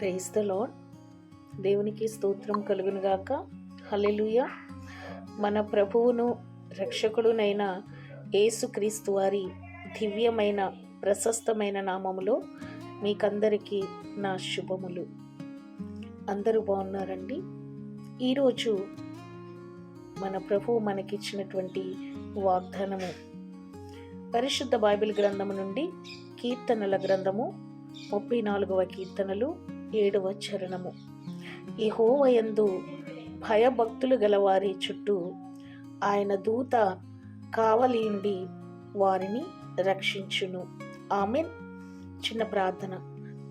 Praise the lord దేవునికి స్తోత్రం కలుగునుగాక. హలెలుయ మన ప్రభువును రక్షకుడునైన యేసుక్రీస్తు వారి దివ్యమైన ప్రశస్తమైన నామములో మీకందరికీ నా శుభములు. అందరూ బాగున్నారండి? ఈరోజు మన ప్రభువు మనకిచ్చినటువంటి వాగ్దానము పరిశుద్ధ బైబిల్ గ్రంథము నుండి కీర్తనల గ్రంథము ముప్పై నాలుగవ కీర్తనలు ఏడవ చరణము. ఈ హోవయందు భయభక్తులు గలవారి చుట్టూ ఆయన దూత కావలిండి వారిని రక్షించును. ఆమెన్. చిన్న ప్రార్థన.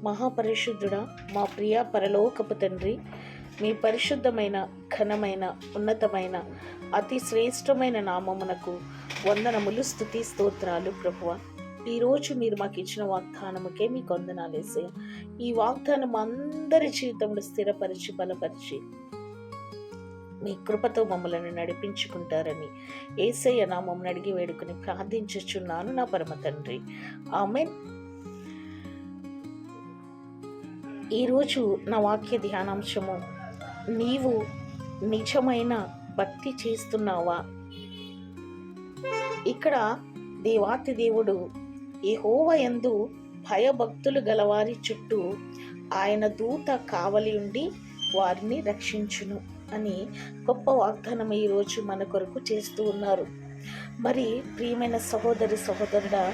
మహాపరిశుద్ధుడా మా ప్రియ పరలోకపు తండ్రి మీ పరిశుద్ధమైన ఘనమైన ఉన్నతమైన అతి శ్రేష్టమైన నామమునకు వందనములు స్థుతి స్తోత్రాలు ప్రభువ. ఈరోజు మీరు మాకు ఇచ్చిన వాగ్దానముకే మీకు వందనాలేసే ఈ వాగ్దానం అందరి జీవితంలో స్థిరపరిచి బలపరిచి మీ కృపతో మమ్మలను నడిపించుకుంటారని ఏసయ్య నామం అడిగి వేడుకుని ప్రార్థించుచున్నాను నా పరమ తండ్రి. ఆమె ఈరోజు నా వాక్య ధ్యానాంశము నీవు నిజమైన భక్తి చేస్తున్నావా? ఇక్కడ దేవాతి దేవుడు యెహోవా యందు భయభక్తులు గలవారి చుట్టూ ఆయన దూత కావలి ఉండి వారిని రక్షించును అని గొప్ప వాగ్దానం ఈరోజు మన కొరకు చేస్తూ ఉన్నారు. మరి ప్రియమైన సహోదరి సహోదరుడా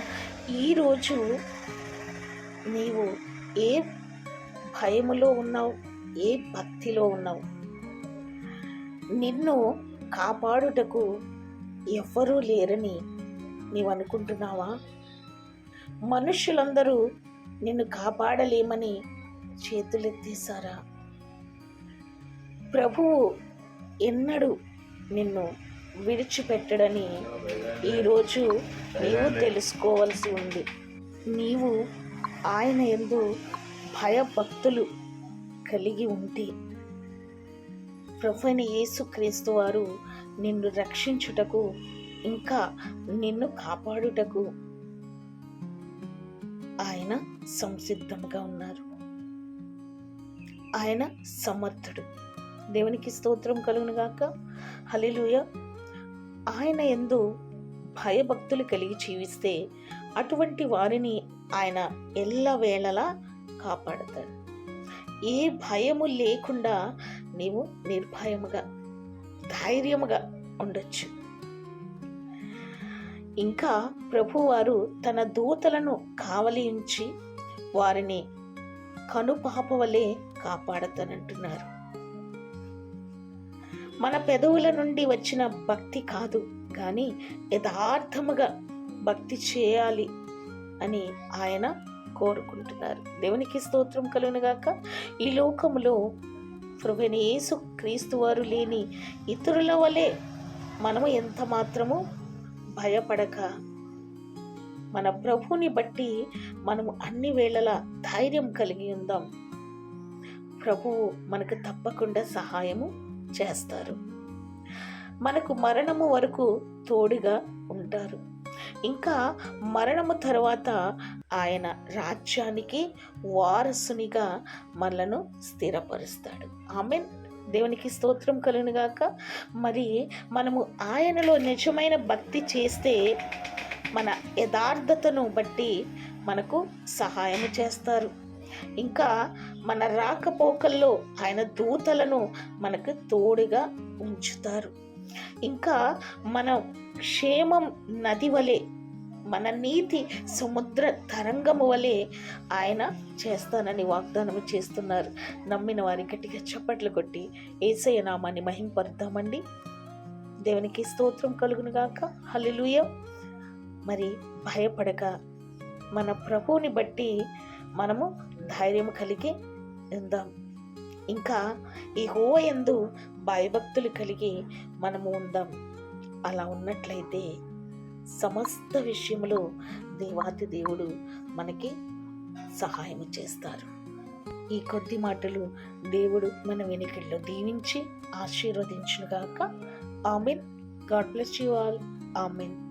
ఈరోజు నీవు ఏ భయములో ఉన్నావు? ఏ భక్తిలో ఉన్నావు? నిన్ను కాపాడుటకు ఎవ్వరూ లేరని నీవు అనుకుంటున్నావా? మనుష్యులందరూ నిన్ను కాపాడలేమని చేతులెత్తేశారా? ప్రభువు ఎన్నడూ నిన్ను విడిచిపెట్టడని ఈరోజు నీవు తెలుసుకోవాల్సి ఉంది. నీవు ఆయన ఎందు భయభక్తులు కలిగి ఉంటే ప్రభుని యేసుక్రీస్తు వారు నిన్ను రక్షించుటకు ఇంకా నిన్ను కాపాడుటకు ఆయన సంసిద్ధంగా ఉన్నారు. ఆయన సమర్థుడు. దేవునికి స్తోత్రం కలుగునుగాక హలిలుయ ఆయన ఎందు భయభక్తులు కలిగి జీవిస్తే అటువంటి వారిని ఆయన ఎల్లవేళలా కాపాడతాడు. ఏ భయము లేకుండా నీవు నిర్భయముగా ధైర్యముగా ఉండొచ్చు. ఇంకా ప్రభువారు తన దూతలను కావలించి వారిని కనుపాప వలె కాపాడతానంటున్నారు. మన పెదవుల నుండి వచ్చిన భక్తి కాదు కానీ యథార్థముగా భక్తి చేయాలి అని ఆయన కోరుకుంటున్నారు. దేవునికి స్తోత్రం కలుగునుగాక. ఈ లోకములో ప్రభుని యేసు క్రీస్తు వారు లేని ఇతరుల వలె మనము ఎంత మాత్రము భయపడక. మన ప్రభుని బట్టి మనము అన్ని వేళలా ధైర్యం కలిగి ఉందాం. ప్రభువు మనకు తప్పకుండా సహాయము చేస్తారు. మనకు మరణము వరకు తోడుగా ఉంటారు. ఇంకా మరణము తర్వాత ఆయన రాజ్యానికి వారసునిగా మనలను స్థిరపరుస్తాడు. ఆమెన్. దేవునికి స్తోత్రం కలుగునుగాక మరి మనము ఆయనలో నిజమైన భక్తి చేస్తే మన యథార్థతను బట్టి మనకు సహాయం చేస్తారు. ఇంకా మన రాకపోకల్లో ఆయన దూతలను మనకు తోడుగా ఉంచుతారు. ఇంకా మనం క్షేమం నది వలె మన నీతి సముద్ర తరంగము వలె ఆయన చేస్తానని వాగ్దానం చేస్తున్నారు. నమ్మిన వారి గట్టిగా చప్పట్లు కొట్టి ఏసయ్య నామాన్ని మహింపరుద్దామండి. దేవునికి స్తోత్రం కలుగునుగాక హలిలుయ మరి భయపడక మన ప్రభువుని బట్టి మనము ధైర్యం కలిగి ఉందాం. ఇంకా ఈ హోయందు భయభక్తులు కలిగి మనము ఉందాం. అలా ఉన్నట్లయితే సమస్త విషయంలో దేవాతి దేవుడు మనకి సహాయం చేస్తారు. ఈ కొద్ది మాటలు దేవుడు మన వెనుకల్లో దీవించి ఆశీర్వదించునుగాక amen. God bless you all. Amen.